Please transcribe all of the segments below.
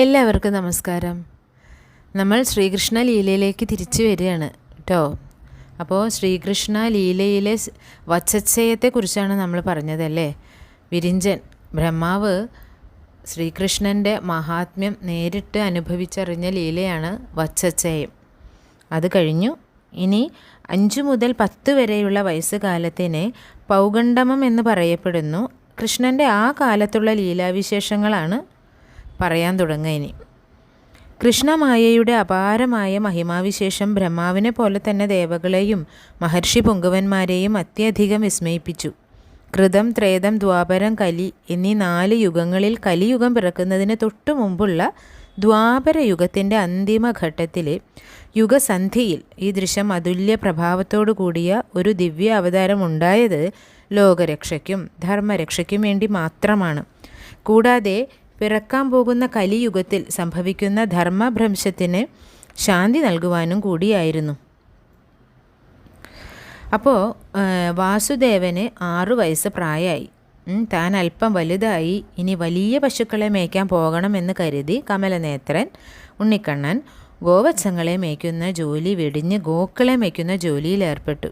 എല്ലാവർക്കും നമസ്കാരം. നമ്മൾ ശ്രീകൃഷ്ണ ലീലയിലേക്ക് തിരിച്ചു വരികയാണ് കേട്ടോ അപ്പോൾ ശ്രീകൃഷ്ണ ലീലയിലെ വച്ചച്ഛയത്തെക്കുറിച്ചാണ് നമ്മൾ പറഞ്ഞതല്ലേ? വിരിഞ്ചൻ ബ്രഹ്മാവ് ശ്രീകൃഷ്ണന്റെ മഹാത്മ്യം നേരിട്ട് അനുഭവിച്ചറിഞ്ഞ ലീലയാണ് വച്ചച്ഛയം അത് കഴിഞ്ഞു. ഇനി അഞ്ചു മുതൽ പത്ത് വരെയുള്ള വയസ്സുകാലത്തിനെ പൗഗണ്ഡമം എന്ന് പറയപ്പെടുന്നു. കൃഷ്ണന്റെ ആ കാലത്തുള്ള ലീലാവിശേഷങ്ങളാണ് പറയാൻ തുടങ്ങുക ഇനി. കൃഷ്ണമായയുടെ അപാരമായ മഹിമാവിശേഷം ബ്രഹ്മാവിനെ പോലെ തന്നെ ദേവകളെയും മഹർഷി പൊങ്കുവന്മാരെയും അത്യധികം വിസ്മയിപ്പിച്ചു. കൃതം ത്രേതം ദ്വാപരം കലി എന്നീ നാല് യുഗങ്ങളിൽ കലിയുഗം പിറക്കുന്നതിന് തൊട്ടു മുമ്പുള്ള ദ്വാപര യുഗത്തിന്റെ അന്തിമഘട്ടത്തിലെ യുഗസന്ധിയിൽ ഈ ദൃശ്യം അതുല്യ പ്രഭാവത്തോടു കൂടിയ ഒരു ദിവ്യ അവതാരം ഉണ്ടായത് ലോകരക്ഷയ്ക്കും ധർമ്മരക്ഷയ്ക്കും വേണ്ടി മാത്രമാണ്. കൂടാതെ പിറക്കാൻ പോകുന്ന കലിയുഗത്തിൽ സംഭവിക്കുന്ന ധർമ്മഭ്രംശത്തിന് ശാന്തി നൽകുവാനും കൂടിയായിരുന്നു. അപ്പോൾ വാസുദേവന് ആറു വയസ്സ് പ്രായമായി താൻ അല്പം വലുതായി. ഇനി വലിയ പശുക്കളെ മേയ്ക്കാൻ പോകണമെന്ന് കരുതി കമലനേത്രൻ ഉണ്ണിക്കണ്ണൻ ഗോവത്സങ്ങളെ മേയ്ക്കുന്ന ജോലി വെടിഞ്ഞ് ഗോക്കളെ മേയ്ക്കുന്ന ജോലിയിൽ ഏർപ്പെട്ടു.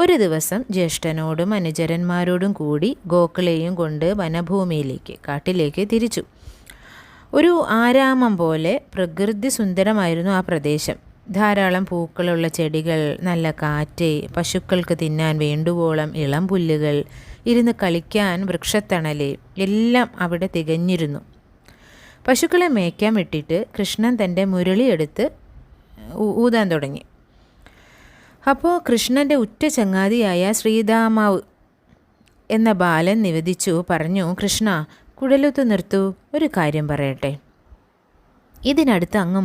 ഒരു ദിവസം ജ്യേഷ്ഠനോടും അനുചരന്മാരോടും കൂടി ഗോക്കളെയും കൊണ്ട് വനഭൂമിയിലേക്ക് കാട്ടിലേക്ക് തിരിച്ചു. ഒരു ആരാമം പോലെ പ്രകൃതി സുന്ദരമായിരുന്നു ആ പ്രദേശം. ധാരാളം പൂക്കളുള്ള ചെടികൾ നല്ല കാറ്റ് പശുക്കൾക്ക് തിന്നാൻ വേണ്ടുവോളം ഇളം പുല്ലുകൾ ഇരുന്ന് കളിക്കാൻ വൃക്ഷത്തണൽ എല്ലാം അവിടെ തികഞ്ഞിരുന്നു. പശുക്കളെ മേയ്ക്കാൻ വിട്ടിട്ട് കൃഷ്ണൻ തന്റെ മുരളിയെടുത്ത് ഊതാൻ തുടങ്ങി. അപ്പോൾ കൃഷ്ണന്റെ ഉറ്റ ചങ്ങാതിയായ ശ്രീദാമാവ് എന്ന ബാലൻ നിവേദിച്ചു പറഞ്ഞു കൃഷ്ണ കുടലുത്ത് നിർത്തു. ഒരു കാര്യം പറയട്ടെ. ഇതിനടുത്ത് അങ്ങ്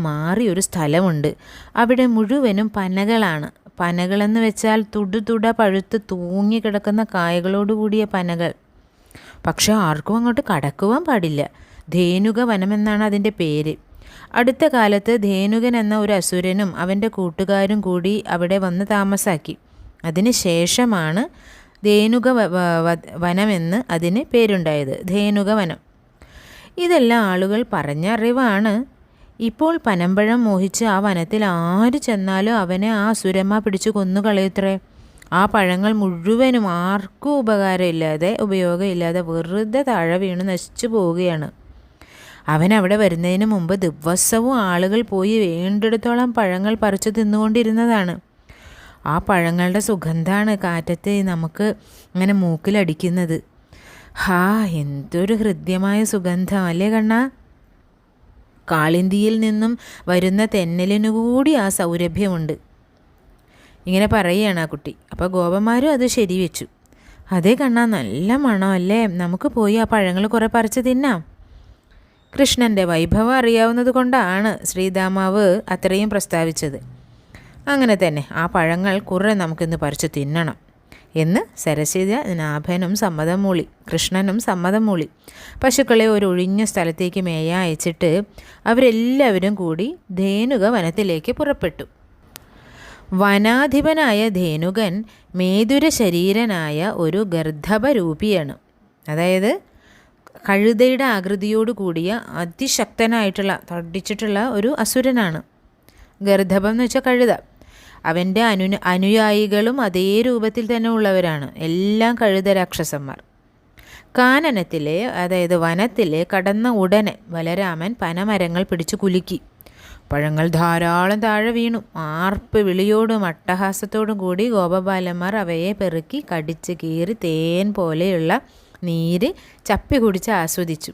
ഒരു സ്ഥലമുണ്ട്. അവിടെ മുഴുവനും പനകളാണ്. പനകളെന്ന് വെച്ചാൽ തുട പഴുത്ത് തൂങ്ങി കിടക്കുന്ന കായകളോടുകൂടിയ പനകൾ. പക്ഷെ ആർക്കും അങ്ങോട്ട് കടക്കുവാൻ പാടില്ല. ധേനുക വനമെന്നാണ് അതിന്റെ പേര്. അടുത്ത കാലത്ത് ധേനുകൻ എന്ന ഒരു അസുരനും അവന്റെ കൂട്ടുകാരും കൂടി അവിടെ വന്ന് താമസാക്കി. അതിന് ശേഷമാണ് ധേനുക വനമെന്ന് അതിന് പേരുണ്ടായത്. ധേനുക വനം. ഇതെല്ലാം ആളുകൾ പറഞ്ഞ അറിവാണ്. ഇപ്പോൾ പനമ്പഴം മോഹിച്ച് ആ വനത്തിൽ ആര് ചെന്നാലും അവനെ ആ അസുരമ്മ പിടിച്ചു കൊന്നുകളയത്രേ ആ പഴങ്ങൾ മുഴുവനും ആർക്കും ഉപകാരമില്ലാതെ ഉപയോഗമില്ലാതെ വെറുതെ താഴെ വീണ് നശിച്ചു പോവുകയാണ്. അവൻ അവിടെ വരുന്നതിന് മുമ്പ് ദിവസവും ആളുകൾ പോയി വേണ്ടിടത്തോളം പഴങ്ങൾ പറിച്ചു തിന്നുകൊണ്ടിരുന്നതാണ്. ആ പഴങ്ങളുടെ സുഗന്ധമാണ് കാറ്റത്ത് നമുക്ക് ഇങ്ങനെ മൂക്കിലടിക്കുന്നത്. ഹാ എന്തൊരു ഹൃദ്യമായ സുഗന്ധം അല്ലേ കണ്ണ? കാളിന്തിയിൽ നിന്നും വരുന്ന തെന്നലിനു കൂടി ആ സൗരഭ്യമുണ്ട്. ഇങ്ങനെ പറയുകയാണ് ആ കുട്ടി. അപ്പോൾ ഗോപന്മാരും അത് ശരിവെച്ചു. അതേ കണ്ണാ നല്ല മണമല്ലേ? നമുക്ക് പോയി ആ പഴങ്ങൾ കുറേ പറിച്ച് തിന്നാം. കൃഷ്ണന്റെ വൈഭവം അറിയാവുന്നതുകൊണ്ടാണ് ശ്രീദാമാവ് അത്രയും പ്രസ്താവിച്ചത്. അങ്ങനെ തന്നെ ആ പഴങ്ങൾ കുറെ നമുക്കിന്ന് പറിച്ചു തിന്നണം എന്ന് സരസ്വതി നാഭനും സമ്മതം മൂളി കൃഷ്ണനും സമ്മതം മൂളി. പശുക്കളെ ഒരു ഒഴിഞ്ഞ സ്ഥലത്തേക്ക് മേയ അയച്ചിട്ട് അവരെല്ലാവരും കൂടി ധേനുക വനത്തിലേക്ക് പുറപ്പെട്ടു. വനാധിപനായ ധേനുകൻ മേതുര ശരീരനായ ഒരു ഗർദ്ധഭരൂപിയാണ് അതായത് കഴുതയുടെ ആകൃതിയോട് കൂടിയ അതിശക്തനായിട്ടുള്ള തടിച്ചിട്ടുള്ള ഒരു അസുരനാണ്. ഗർദ്ധപം എന്ന് വെച്ചാൽ കഴുത. അവന്റെ അനു അനുയായികളും അതേ രൂപത്തിൽ തന്നെ ഉള്ളവരാണ് എല്ലാം കഴുത രാക്ഷസന്മാർ. കാനനത്തിലെ അതായത് വനത്തിലെ കടന്ന ഉടനെ ബലരാമൻ പനമരങ്ങൾ പിടിച്ചു കുലുക്കി. പഴങ്ങൾ ധാരാളം താഴെ വീണു. ആർപ്പ് വിളിയോടും അട്ടഹാസത്തോടും കൂടി ഗോപബാലന്മാർ അവയെ പെറുക്കി കടിച്ച് കീറി തേൻ പോലെയുള്ള നീര് ചപ്പി കുടിച്ച് ആസ്വദിച്ചു.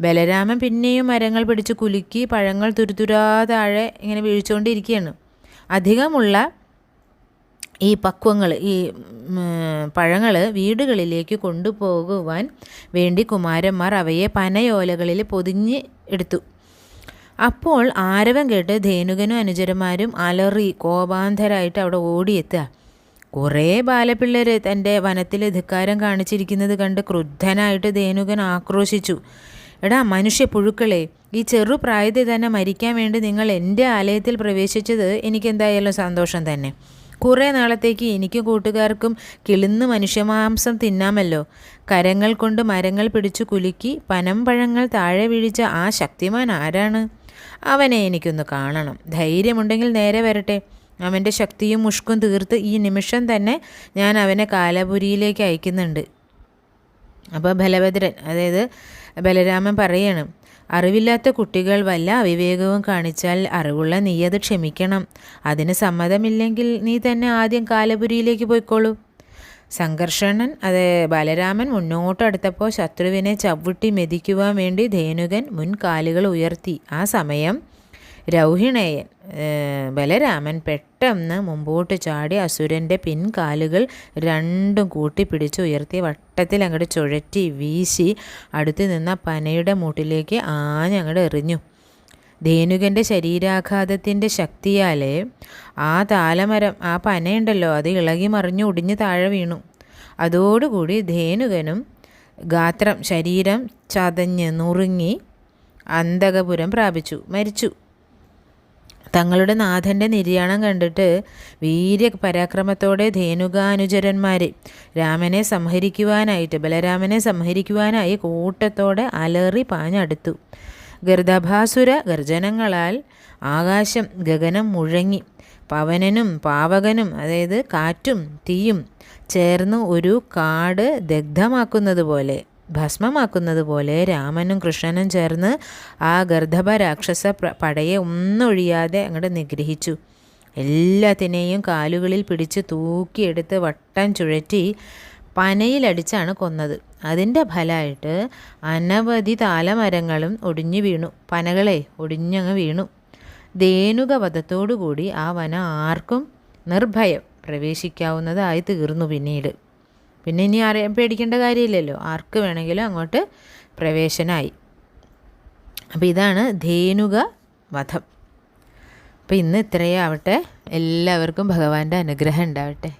ബലരാമൻ പിന്നെയും മരങ്ങൾ പിടിച്ച് കുലുക്കി പഴങ്ങൾ തുരുതുരാ താഴെ ഇങ്ങനെ വീഴ്ചുകൊണ്ടിരിക്കുകയാണ് അധികമുള്ള ഈ പക്വങ്ങൾ ഈ പഴങ്ങൾ വീടുകളിലേക്ക് കൊണ്ടുപോകുവാൻ വേണ്ടി കുമാരന്മാർ അവയെ പനയോലകളിൽ പൊതിഞ്ഞ് എടുത്തു. അപ്പോൾ ആരവം കേട്ട് ധേനുകനും അനുചരന്മാരും അലറി കോപാന്തരായിട്ട് അവിടെ ഓടിയെത്തുക. കുറേ ബാലപിള്ളേർ തന്റെ വനത്തിൽ ധിക്കാരം കാണിച്ചിരിക്കുന്നത് കണ്ട് ക്രുദ്ധനായിട്ട് ധേനുകൻ ആക്രോശിച്ചു. എടാ മനുഷ്യ പുഴുക്കളെ ഈ ചെറുപ്രായത്തിൽ തന്നെ മരിക്കാൻ വേണ്ടി നിങ്ങൾ എന്റെ ആലയത്തിൽ പ്രവേശിച്ചത് എനിക്കെന്തായാലും സന്തോഷം തന്നെ. കുറേ നാളത്തേക്ക് എനിക്ക് കൂട്ടുകാർക്കും കിളിന്ന് മനുഷ്യമാംസം തിന്നാമല്ലോ. കരങ്ങൾ കൊണ്ട് മരങ്ങൾ പിടിച്ചു കുലുക്കി പനമ്പഴങ്ങൾ താഴെ വീഴിച്ച ആ ശക്തിമാൻ ആരാണ്? അവനെ എനിക്കൊന്ന് കാണണം. ധൈര്യമുണ്ടെങ്കിൽ നേരെ വരട്ടെ. അവന്റെ ശക്തിയും മുഷ്കും തീർത്ത് ഈ നിമിഷം തന്നെ ഞാൻ അവനെ കാലപുരിയിലേക്ക് അയക്കുന്നുണ്ട്. അപ്പോൾ ബലഭദ്രൻ അതായത് ബലരാമൻ പറയണം അറിവില്ലാത്ത കുട്ടികൾ വല്ല അവിവേകവും കാണിച്ചാൽ അറിവുള്ള നീ അത് ക്ഷമിക്കണം. അതിന് സമ്മതമില്ലെങ്കിൽ നീ തന്നെ ആദ്യം കാലപുരിയിലേക്ക് പോയിക്കോളൂ. സംഘർഷണൻ അത് ബലരാമൻ മുന്നോട്ടടുത്തപ്പോൾ ശത്രുവിനെ ചവിട്ടി മെതിക്കുവാൻ വേണ്ടി ധേനുകൻ മുൻകാലുകൾ ഉയർത്തി. ആ സമയം രൗഹിണേയൻ ബലരാമൻ പെട്ടെന്ന് മുമ്പോട്ട് ചാടി അസുരന്റെ പിൻകാലുകൾ രണ്ടും കൂട്ടി പിടിച്ച് ഉയർത്തി വട്ടത്തിൽ അങ്ങോട്ട് ചുഴറ്റി വീശി അടുത്ത് നിന്ന പനയുടെ മൂട്ടിലേക്ക് ആഞ്ഞങ്ങോട്ട് എറിഞ്ഞു. ധേനുകന്റെ ശരീരാഘാതത്തിന്റെ ശക്തിയാലേ ആ താലമരം ആ പനയുണ്ടല്ലോ അത് ഇളകി മറിഞ്ഞു ഒടിഞ്ഞ് താഴെ വീണു. അതോടുകൂടി ധേനുകനും ഗാത്രം ശരീരം ചതഞ്ഞ് നുറുങ്ങി അന്തകപുരം പ്രാപിച്ചു. മരിച്ചു. തങ്ങളുടെ നാഥന്റെ നിര്യാണം കണ്ടിട്ട് വീര്യ പരാക്രമത്തോടെ ധേനുകാനുചരന്മാർ രാമനെ സംഹരിക്കുവാനായിട്ട് ബലരാമനെ സംഹരിക്കുവാനായി കൂട്ടത്തോടെ അലറി പാഞ്ഞടുത്തു. ഗർദഭാസുര ഗർജനങ്ങളാൽ ആകാശം ഗഗനം മുഴങ്ങി. പവനനും പാവകനും അതായത് കാറ്റും തീയും ചേർന്ന് ഒരു കാട് ദഗ്ധമാക്കുന്നത് പോലെ ഭസ്മമാക്കുന്നത് പോലെ രാമനും കൃഷ്ണനും ചേർന്ന് ആ ഗർദ്ധഭ രാക്ഷസ പടയെ ഒന്നൊഴിയാതെ അങ്ങോട്ട് നിഗ്രഹിച്ചു. എല്ലാത്തിനെയും കാലുകളിൽ പിടിച്ച് തൂക്കിയെടുത്ത് വട്ടം ചുഴറ്റി പനയിലടിച്ചാണ് കൊന്നത്. അതിന്റെ ഫലമായിട്ട് അനവധി താലമരങ്ങളും ഒടിഞ്ഞു വീണു. പനകളെ ഒടിഞ്ഞങ്ങ് വീണു. ധേനുകവധത്തോടുകൂടി ആ വനം ആർക്കും നിർഭയം പ്രവേശിക്കാവുന്നതായി തീർന്നു പിന്നീട്. പിന്നെ ഇനി ആരെയും പേടിക്കേണ്ട കാര്യമില്ലല്ലോ. ആർക്ക് വേണമെങ്കിലും അങ്ങോട്ട് പ്രവേശനമായി അപ്പോൾ ഇതാണ് ധേനുക വധം. അപ്പോൾ ഇന്ന് ഇത്രയും ആവട്ടെ. എല്ലാവർക്കും ഭഗവാന്റെ അനുഗ്രഹം ഉണ്ടാവട്ടെ.